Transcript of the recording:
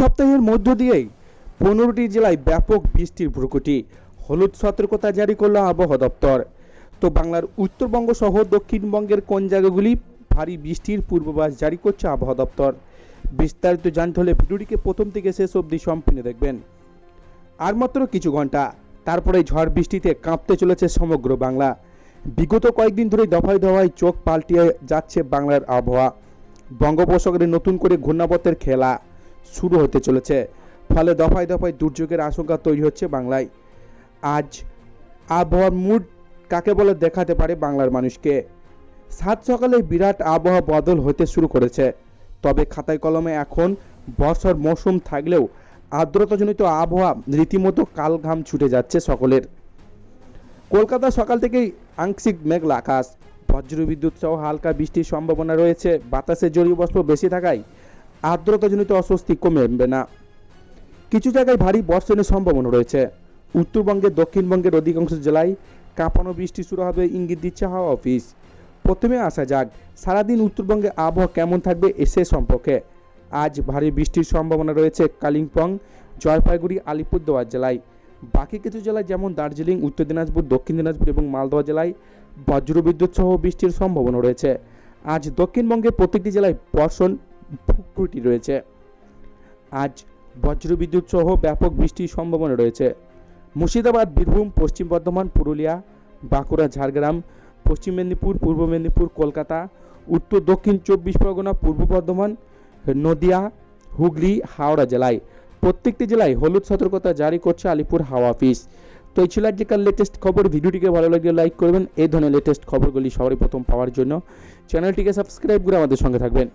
সপ্তাহের মধ্য দিয়েই পনেরোটি জেলায় ব্যাপক বৃষ্টির ভ্রুকুটি। হলুদ সতর্কতা জারি করল আবহাওয়া দপ্তর। তো বাংলার উত্তরবঙ্গ সহ দক্ষিণবঙ্গের কোন জায়গাগুলি ভারী বৃষ্টির পূর্বাভাস জারি করছে আবহাওয়া দপ্তর? বিস্তারিত জানতে হলে ভিডিওটিকে প্রথম থেকে শেষ অবধি সম্পূর্ণ দেখবেন। আর মাত্র কিছু ঘণ্টা তারপরে ঝড় বৃষ্টিতে কাঁপতে চলেছে সমগ্র বাংলা। বিগত কয়েকদিন ধরে দফায় দফায় চোখ পাল্টিয়ে যাচ্ছে বাংলার আবহাওয়া। বঙ্গোপসাগরে নতুন করে ঘূর্ণাবর্তের খেলা। শুরু হতে চলেছে। ফলে দফায় দফায় দুর্যোগের আশঙ্কা তৈরি হচ্ছে বাংলায়। আজ আবহাওয়ার মুড কাকে বলে দেখাতে পারে বাংলার মানুষকে? সাত সকালে বিরাট আবহাওয়া বদল হতে শুরু করেছে। তবে খাতায় কলমে এখন বর্ষার মৌসুম থাকলেও আর্দ্রতাজনিত আবহাওয়া রীতিমতো কালঘাম ছুটে যাচ্ছে সকলের। কলকাতা সকাল থেকেই আংশিক মেঘলা আকাশ। বজ্রবিদ্যুৎ সহ হালকা বৃষ্টির সম্ভাবনা রয়েছে। বাতাসে জলীয় বাষ্প বেশি থাকায় আর্দ্রতাজনিত অস্বস্তি কমবে না। কিছু জায়গায় ভারী বর্ষণের সম্ভাবনা রয়েছে। উত্তরবঙ্গের দক্ষিণবঙ্গের অধিকাংশ জেলায় কাঁপানো বৃষ্টি শুরু হবে ইঙ্গিত দিচ্ছে হাওয়া অফিস। প্রথমে আসা যাক, সারাদিন উত্তরবঙ্গে আবহাওয়া কেমন থাকবে এসে সম্পর্কে। আজ ভারী বৃষ্টির সম্ভাবনা রয়েছে কালিম্পং, জলপাইগুড়ি, আলিপুরদুয়ার জেলায়। বাকি কিছু জেলায় যেমন দার্জিলিং, উত্তর দিনাজপুর, দক্ষিণ দিনাজপুর এবং মালদহ জেলায় বজ্রবিদ্যুৎ সহ বৃষ্টির সম্ভাবনা রয়েছে। আজ দক্ষিণবঙ্গের প্রত্যেকটি জেলায় বর্ষণ ভুক্রুটি রয়েছে। আজ বজ্রবিদ্যুৎ সহ ব্যাপক বৃষ্টির সম্ভাবনা রয়েছে। মুর্শিদাবাদ, বীরভূম, পশ্চিম বর্ধমান, পুরুলিয়া, বাঁকুড়া, ঝাড়গ্রাম, পশ্চিম মেদিনীপুর, পূর্ব মেদিনীপুর, কলকাতা, উত্তর, দক্ষিণ চব্বিশ পরগনা, পূর্ব বর্ধমান, নদিয়া, হুগলি, হাওড়া জেলায়। প্রত্যেকটি জেলায় হলুদ সতর্কতা জারি করছে আলিপুর হাওয়া অফিস। তো এই ছিল আজকের লেটেস্ট খবর। ভিডিওটিকে ভালো লাগলে লাইক করবেন। এই ধরনের লেটেস্ট খবরগুলি সবারই প্রথম পাওয়ার জন্য। চ্যানেলটিকে সাবস্ক্রাইব করে আমাদের সঙ্গে থাকবেন।